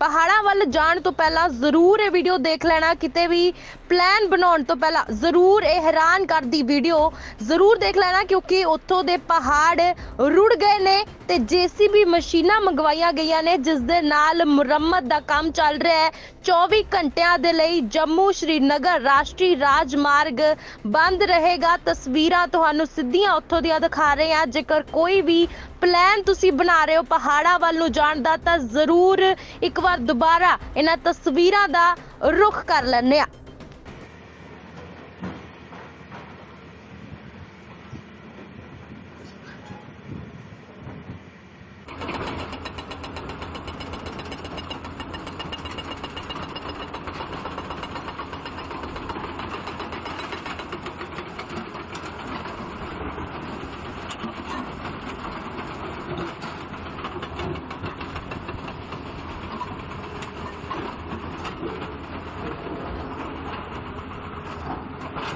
ਪਹਾੜਾਂ ਵੱਲ ਜਾਣ ਤੋਂ ਪਹਿਲਾਂ ਜ਼ਰੂਰ ਇਹ ਵੀਡੀਓ ਦੇਖ ਲੈਣਾ, ਕਿਤੇ ਵੀ ਪਲਾਨ ਬਣਾਉਣ ਤੋਂ ਪਹਿਲਾਂ ਜ਼ਰੂਰ ਇਹ ਹੈਰਾਨ ਕਰਦੀ ਵੀਡੀਓ। ਜ਼ਰੂਰ ਦੇਖ ਲੈਣਾ ਕਿਉਂਕਿ ਉੱਥੋਂ ਦੇ ਪਹਾੜ ਰੁੜ ਗਏ ਨੇ ਤੇ ਜੀਸੀਬੀ ਮਸ਼ੀਨਾਂ ਮੰਗਵਾਈਆਂ ਗਈਆਂ ਨੇ, ਜਿਸ ਦੇ ਨਾਲ ਮੁਰੰਮਤ ਦਾ ਕੰਮ ਚੱਲ ਰਿਹਾ ਹੈ। 24 ਘੰਟਿਆਂ ਦੇ ਲਈ ਜੰਮੂ ਸ਼੍ਰੀਨਗਰ ਰਾਸ਼ਟਰੀ ਰਾਜਮਾਰਗ ਬੰਦ ਰਹੇਗਾ। ਤਸਵੀਰਾਂ ਤੁਹਾਨੂੰ ਸਿੱਧੀਆਂ ਉੱਥੋਂ ਦੀਆਂ ਦਿਖਾ ਰਹੇ ਹਾਂ। ਜੇਕਰ ਕੋਈ ਵੀ ਪਲਾਨ ਤੁਸੀਂ ਬਣਾ ਰਹੇ ਹੋ ਪਹਾੜਾਂ ਵੱਲ ਨੂੰ ਜਾਣ ਦਾ, ਤਾਂ ਜ਼ਰੂਰ ਇੱਕ ਵਾਰ ਦੁਬਾਰਾ ਇਹਨਾਂ ਤਸਵੀਰਾਂ ਦਾ ਰੁਖ ਕਰ ਲੈਂਦੇ ਆ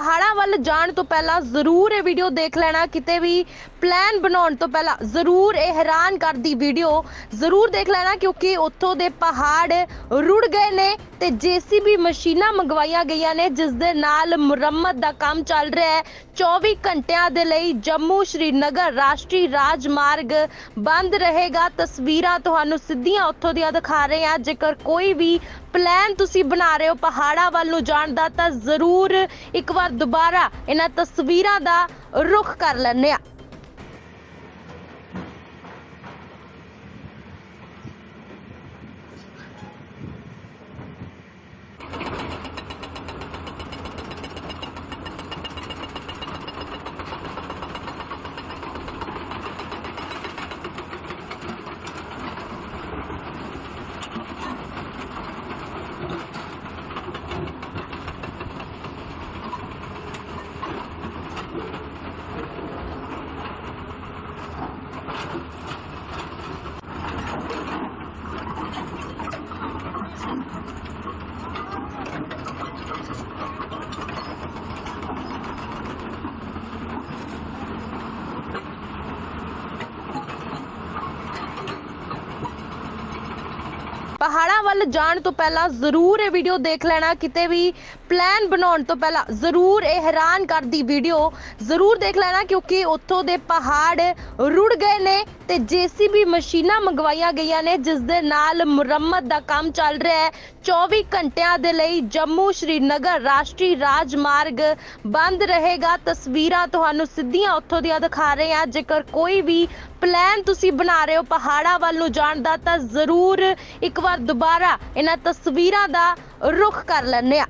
ਪਹਾੜਾਂ ਵੱਲ ਜਾਣ ਤੋਂ ਪਹਿਲਾਂ ਜ਼ਰੂਰ ਇਹ ਵੀਡੀਓ ਦੇਖ ਲੈਣਾ, ਕਿਤੇ ਵੀ ਪਲਾਨ ਬਣਾਉਣ ਤੋਂ ਪਹਿਲਾਂ ਜ਼ਰੂਰ ਇਹ ਹੈਰਾਨ ਕਰਦੀ ਵੀਡੀਓ ਜ਼ਰੂਰ ਦੇਖ ਲੈਣਾ ਕਿਉਂਕਿ ਉੱਥੋਂ ਦੇ ਪਹਾੜ ਰੁੜ ਗਏ ਨੇ। ਤੇ ਜੀਸੀਬੀ ਮਸ਼ੀਨਾਂ ਮੰਗਵਾਈਆਂ ਗਈਆਂ ਨੇ, ਜਿਸ ਦੇ ਨਾਲ ਮੁਰੰਮਤ ਦਾ ਕੰਮ ਚੱਲ ਰਿਹਾ ਹੈ। 24 ਘੰਟਿਆਂ ਦੇ ਲਈ ਜੰਮੂ ਸ਼੍ਰੀਨਗਰ ਰਾਸ਼ਟਰੀ ਰਾਜਮਾਰਗ ਬੰਦ ਰਹੇਗਾ। ਤਸਵੀਰਾਂ ਤੁਹਾਨੂੰ ਸਿੱਧੀਆਂ ਉੱਥੋਂ ਦੀਆਂ ਦਿਖਾ ਰਹੇ ਹਾਂ। ਜੇਕਰ ਕੋਈ ਵੀ ਪਲਾਨ ਤੁਸੀਂ ਬਣਾ ਰਹੇ ਹੋ ਪਹਾੜਾਂ ਵੱਲ ਨੂੰ ਜਾਣ ਦਾ, ਤਾਂ ਜ਼ਰੂਰ ਇੱਕ ਵਾਰ ਦੁਬਾਰਾ ਇਹਨਾਂ ਤਸਵੀਰਾਂ ਦਾ ਰੁਖ ਕਰ ਲੈਂਦੇ ਆ ਪਹਾੜਾਂ ਵੱਲ ਜਾਣ ਤੋਂ ਪਹਿਲਾਂ ਜ਼ਰੂਰ ਇਹ ਵੀਡੀਓ ਦੇਖ ਲੈਣਾ, ਕਿਤੇ ਵੀ ਪਲਾਨ ਬਣਾਉਣ ਤੋਂ ਪਹਿਲਾਂ ਜ਼ਰੂਰ ਇਹ ਹੈਰਾਨ ਕਰਦੀ ਵੀਡੀਓ ਜ਼ਰੂਰ ਦੇਖ ਲੈਣਾ ਕਿਉਂਕਿ ਉੱਥੋਂ ਦੇ ਪਹਾੜ ਰੁੜ ਗਏ ਨੇ ਤੇ ਜੀਸੀਬੀ ਮਸ਼ੀਨਾਂ ਮੰਗਵਾਈਆਂ ਗਈਆਂ ਨੇ, ਜਿਸ ਦੇ ਨਾਲ ਮੁਰੰਮਤ ਦਾ ਕੰਮ ਚੱਲ ਰਿਹਾ ਹੈ। 24 ਘੰਟਿਆਂ ਦੇ ਲਈ ਜੰਮੂ ਸ਼੍ਰੀਨਗਰ ਰਾਸ਼ਟਰੀ ਰਾਜਮਾਰਗ ਬੰਦ ਰਹੇਗਾ। ਤਸਵੀਰਾਂ ਤੁਹਾਨੂੰ ਸਿੱਧੀਆਂ ਉੱਥੋਂ ਦੀਆਂ ਦਿਖਾ ਰਹੇ ਹਾਂ। ਜੇਕਰ ਕੋਈ ਵੀ ਪਲਾਨ ਤੁਸੀਂ ਬਣਾ ਰਹੇ ਹੋ ਪਹਾੜਾਂ ਵੱਲ ਨੂੰ ਜਾਣ ਦਾ, ਤਾਂ ਜ਼ਰੂਰ ਇੱਕ ਵਾਰ ਦੁਬਾਰਾ ਇਹਨਾਂ ਤਸਵੀਰਾਂ ਦਾ ਰੁਖ ਕਰ ਲੈਂਦੇ ਆ